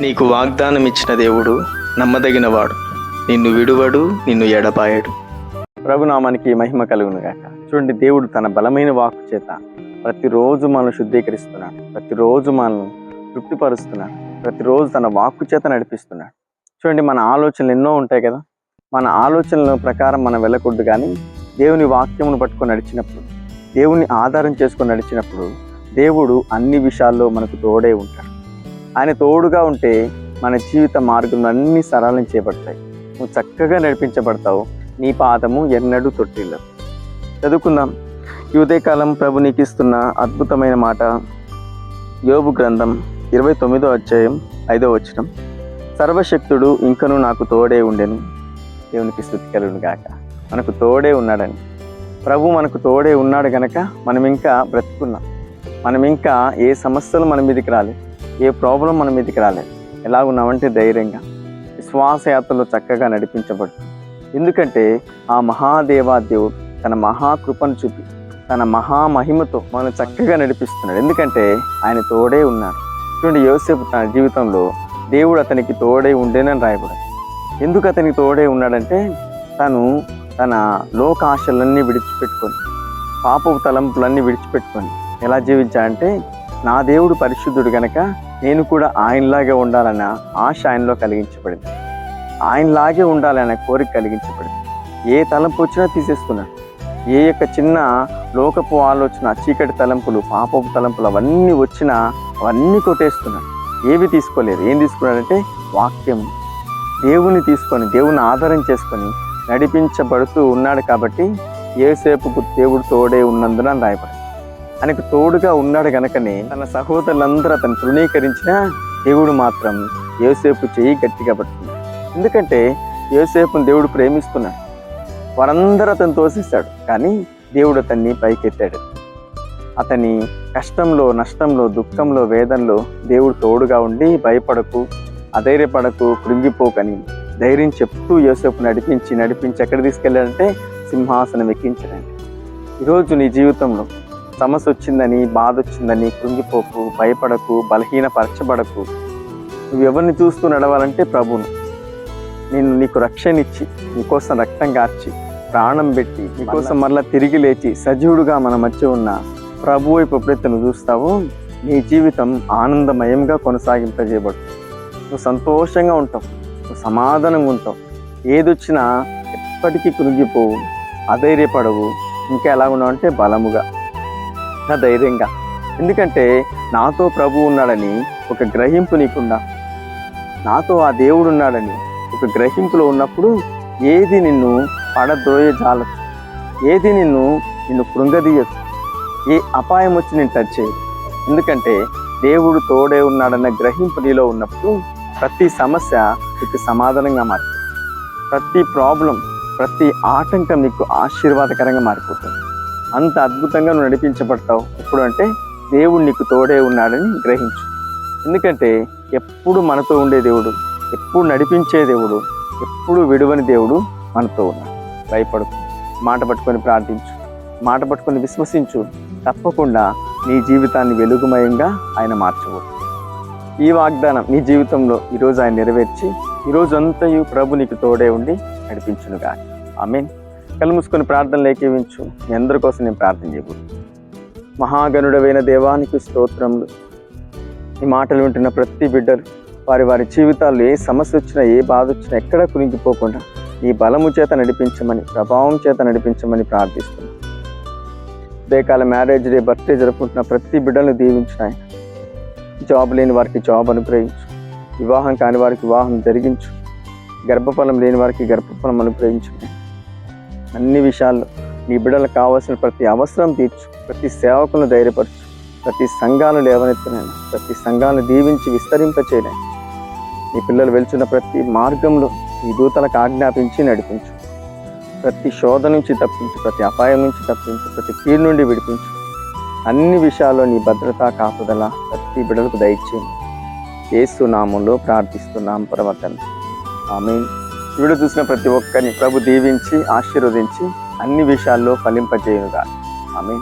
నీకు వాగ్దానం ఇచ్చిన దేవుడు నమ్మదగినవాడు. నిన్ను విడువడు నిన్ను ఎడపాయడు ప్రభునామానికి మహిమ కలుగును గాక. చూడండి దేవుడు తన బలమైన వాక్కు చేత ప్రతిరోజు మనల్ని శుద్ధీకరిస్తున్నాడు. ప్రతిరోజు మనల్ని తృప్తిపరుస్తున్నాడు. ప్రతిరోజు తన వాక్కు చేత నడిపిస్తున్నాడు. చూడండి మన ఆలోచనలు ఎన్నో ఉంటాయి కదా. మన ఆలోచనల ప్రకారం మనం వెళ్ళకూడదు కానీ దేవుని వాక్యమును పట్టుకొని నడిచినప్పుడు దేవుని ఆధారం చేసుకొని నడిచినప్పుడు దేవుడు అన్ని విషయాల్లో మనకు తోడే ఉంటాడు. ఆయన తోడుగా ఉంటే మన జీవిత మార్గం అన్ని సరళం చేపడతాయి. నువ్వు చక్కగా నడిపించబడతావు. నీ పాదము ఎన్నడూ తొట్టిల్లదు. చదువుకుందాం. ఈ ఉదయకాలం ప్రభు నీకు ఇస్తున్న అద్భుతమైన మాట. యోబు గ్రంథం ఇరవై తొమ్మిదో అధ్యాయం ఐదో వచనం. సర్వశక్తుడు ఇంకను నాకు తోడే ఉండెను. దేవునికి స్థుతి కలుగును గాక. మనకు తోడే ఉన్నాడని. ప్రభు మనకు తోడే ఉన్నాడు గనక మనం ఇంకా బ్రతుకున్నాం. మనం ఇంకా ఏ సమస్యలు మన మీదకి రాలేదు. ఏ ప్రాబ్లం మన మీదకి రాలేదు. ఎలా ఉన్నామంటే ధైర్యంగా. విశ్వాసయాత్రలో చక్కగా నడిపించబడుతుంది ఎందుకంటే ఆ మహాదేవా దేవుడు తన మహాకృపను చూపి తన మహామహిమతో మనం చక్కగా నడిపిస్తున్నాడు. ఎందుకంటే ఆయన తోడే ఉన్నాడు. చూడండి యోసేపు తన జీవితంలో దేవుడు అతనికి తోడే ఉండేనని రాయబడింది. ఎందుకు అతనికి తోడే ఉన్నాడంటే తను తన లోకాశలన్నీ విడిచిపెట్టుకొని పాపపు తలంపులన్నీ విడిచిపెట్టుకొని ఎలా జీవించాడంటే నా దేవుడు పరిశుద్ధుడు గనక నేను కూడా ఆయనలాగే ఉండాలన్న ఆశ ఆయనలో కలిగించబడింది. ఆయనలాగే ఉండాలనే కోరిక కలిగించబడింది. ఏ తలంపు వచ్చినా తీసేసుకున్నాడు ఏ యొక్క చిన్న లోకపు ఆలోచన చీకటి తలంపులు పాపపు తలంపులు అవన్నీ వచ్చినా అవన్నీ కొట్టేస్తున్నాడు ఏవి తీసుకోలేదు. ఏం తీసుకున్నాడంటే వాక్యం దేవుని తీసుకొని దేవుని ఆధారం చేసుకొని నడిపించబడుతూ ఉన్నాడు కాబట్టి ఏసేపుకు దేవుడు తోడే ఉన్నందున రాయబడి ఆయనకు తోడుగా ఉన్నాడు గనకనే తన సహోదరులందరూ అతను తృణీకరించిన దేవుడు మాత్రం యోసేపు చెయ్యి గట్టిగా పడుతుంది ఎందుకంటే యోసేపుని దేవుడు ప్రేమిస్తున్నాడు వారందరూ అతను తోసేశాడు. కానీ దేవుడు అతన్ని పైకెత్తాడు. అతని కష్టంలో నష్టంలో దుఃఖంలో వేదనలో దేవుడు తోడుగా ఉండి భయపడకు అధైర్యపడకు కృంగిపోకని ధైర్యం చెప్తూ యోసేపు నడిపించి నడిపించి ఎక్కడ తీసుకెళ్ళాడంటే సింహాసనం ఎక్కించడానికి. ఈరోజు నీ జీవితంలో సమస్య వచ్చిందని బాధ వచ్చిందని కృంగిపోకు భయపడకు బలహీనపరచబడకు నువ్వు ఎవరిని చూస్తూ నడవాలంటే ప్రభును నేను నీకు రక్షణ ఇచ్చి నీకోసం రక్తం కార్చి ప్రాణం పెట్టి నీకోసం మరలా తిరిగి లేచి సజీవుడుగా మన మధ్య ఉన్న ప్రభు వైపు ఎప్పుడైతే నువ్వు చూస్తావో నీ జీవితం ఆనందమయంగా కొనసాగింపజేయబడుతుంది నువ్వు సంతోషంగా ఉంటావు నువ్వు సమాధానంగా ఉంటావు. ఏదొచ్చినా ఎప్పటికీ కృంగిపోవు అధైర్యపడవు ఇంకా ఎలా ఉన్నావు అంటే బలముగా. నా ధైర్యంగా. ఎందుకంటే నాతో ప్రభు ఉన్నాడని ఒక గ్రహింపు నీకుండా నాతో ఆ దేవుడు ఉన్నాడని ఒక గ్రహింపులో ఉన్నప్పుడు ఏది నిన్ను పడద్రోయ జాలచ్చు ఏది నిన్ను నిన్ను కృంగదీయచ్చు ఏ అపాయం వచ్చి నేను టచ్ చేయదు? ఎందుకంటే దేవుడు తోడే ఉన్నాడన్న గ్రహింపు నీలో ఉన్నప్పుడు ప్రతి సమస్య నీకు సమాధానంగా మారుతుంది. ప్రతి ప్రాబ్లం ప్రతి ఆటంకం నీకు ఆశీర్వాదకరంగా మారిపోతుంది. అంత అద్భుతంగా నువ్వు నడిపించబడతావు. ఎప్పుడు అంటే దేవుడు నీకు తోడే ఉన్నాడని గ్రహించు. ఎందుకంటే ఎప్పుడు మనతో ఉండే దేవుడు ఎప్పుడు నడిపించే దేవుడు ఎప్పుడు విడువని దేవుడు మనతో ఉన్నాడు. భయపడకు. మాట పట్టుకొని ప్రార్థించు. మాట పట్టుకొని విశ్వసించు. తప్పకుండా నీ జీవితాన్ని వెలుగుమయంగా ఆయన మార్చబోతుంది ఈ వాగ్దానం నీ జీవితంలో ఈరోజు ఆయన నెరవేర్చి ఈరోజు అంతయు ప్రభు నీకు తోడే ఉండి నడిపించునుగా మీన్ కళ్ళు మూసుకొని ప్రార్థనలు ఏకీవించు. మీ అందరి కోసం నేను ప్రార్థన చేయకూడదు. మహాగణుడవైన దేవానికి స్తోత్రములు. ఈ మాటలు వింటున్న ప్రతి బిడ్డలు వారి వారి జీవితాల్లో ఏ సమస్య వచ్చినా ఏ బాధ వచ్చినా ఎక్కడ కురింగిపోకుండా ఈ బలము చేత నడిపించమని ప్రభావం చేత నడిపించమని ప్రార్థిస్తున్నాను ఉదయకాల మ్యారేజ్ డే బర్త్డే జరుపుకుంటున్న ప్రతి బిడ్డలను దీవించిన ఆయన. జాబ్ లేని వారికి జాబ్ అనుగ్రహించు. వివాహం కాని వారికి వివాహం జరిగించు. గర్భఫలం లేని వారికి గర్భఫలం అనుగ్రహించు. అన్ని విషయాల్లో నీ బిడ్డలకు కావాల్సిన ప్రతి అవసరం తీర్చు. ప్రతి సేవకులను ధైర్యపరచు. ప్రతి సంఘాలను లేవనెత్తనైనా ప్రతి సంఘాలను దీవించి విస్తరింపచేయలేను నీ పిల్లలు వెళ్తున్న ప్రతి మార్గంలో ఈ దూతలకు ఆజ్ఞాపించి నడిపించు. ప్రతి శోధ నుంచి తప్పించు ప్రతి అపాయం నుంచి తప్పించు ప్రతి కీడు నుండి విడిపించు. అన్ని విషయాల్లో నీ భద్రత కాపుదల ప్రతి బిడ్డలకు దయచేయండి ఏసు నామంలో ప్రార్థిస్తున్నాం ప్రవర్తన ఆమె వీడియో చూసిన ప్రతి ఒక్కరిని ప్రభు దీవించి ఆశీర్వదించి అన్ని విషయాల్లో ఫలింపజేయుగా ఆమె